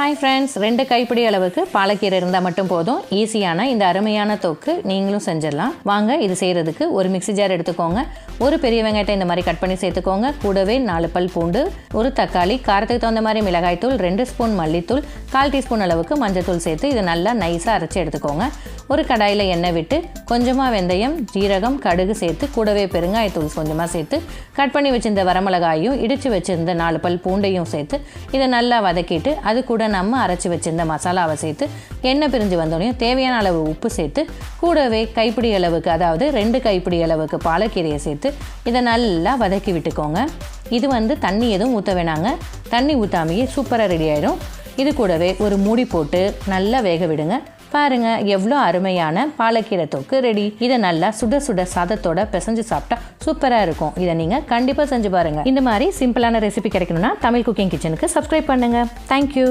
Hi friends ரெண்டு கைப்பிடி அளவுக்கு பாலக்கீரை இருந்தால் மட்டும் போதும். ஈஸியான இந்த அருமையான தொக்கு நீங்களும் செஞ்சிடலாம். வாங்க இது செய்கிறதுக்கு ஒரு மிக்ஸி ஜார் எடுத்துக்கோங்க. ஒரு பெரிய வெங்காயத்தை இந்த மாதிரி கட் பண்ணி சேர்த்துக்கோங்க. கூடவே நாலு பல் பூண்டு ஒரு தக்காளி காரத்துக்கு தகுந்த மாதிரி மிளகாய்த்தூள் ரெண்டு ஸ்பூன் மல்லித்தூள் கால் டீஸ்பூன் அளவுக்கு மஞ்சள் தூள் சேர்த்து இதை நல்லா நைஸாக அரைச்சி எடுத்துக்கோங்க. ஒரு கடாயில் எண்ணெய் விட்டு கொஞ்சமாக வெந்தயம் ஜீரகம் கடுகு சேர்த்து கூடவே பெருங்காயத்தூள் கொஞ்சமாக சேர்த்து கட் பண்ணி வச்சிருந்த வரமிளகாயும் இடித்து வச்சிருந்த நாலு பல் பூண்டையும் சேர்த்து இதை நல்லா வதக்கிட்டு அது கூட நம்ம அரைச்சி வச்சிருந்த மசாலாவை சேர்த்து எண்ணெய் பிரிஞ்சு வந்தோடனே தேவையான அளவு உப்பு சேர்த்து கூடவே கைப்பிடி அளவுக்கு அதாவது ரெண்டு கைப்பிடி அளவுக்கு பாலக்கீரையை சேர்த்து இதை நல்லா வதக்கி விட்டுக்கோங்க. இது வந்து தண்ணி எதுவும் ஊற்ற வேணாங்க. தண்ணி ஊற்றாமையே சூப்பராக ரெடி ஆயிடும். இது கூடவே ஒரு மூடி போட்டு நல்லா வேக விடுங்க. பாருங்க எவ்வளோ அருமையான பாலக்கீரை தொக்கு ரெடி. இதை நல்லா சுட சுட சாதத்தோட பிசைஞ்சு சாப்பிட்டா சூப்பராக இருக்கும். இதை நீங்கள் கண்டிப்பாக செஞ்சு பாருங்க. இந்த மாதிரி சிம்பிளான ரெசிபி கிடைக்கணும்னா தமிழ் குக்கிங் கிச்சனுக்கு சப்ஸ்கிரைப் பண்ணுங்க. Thank you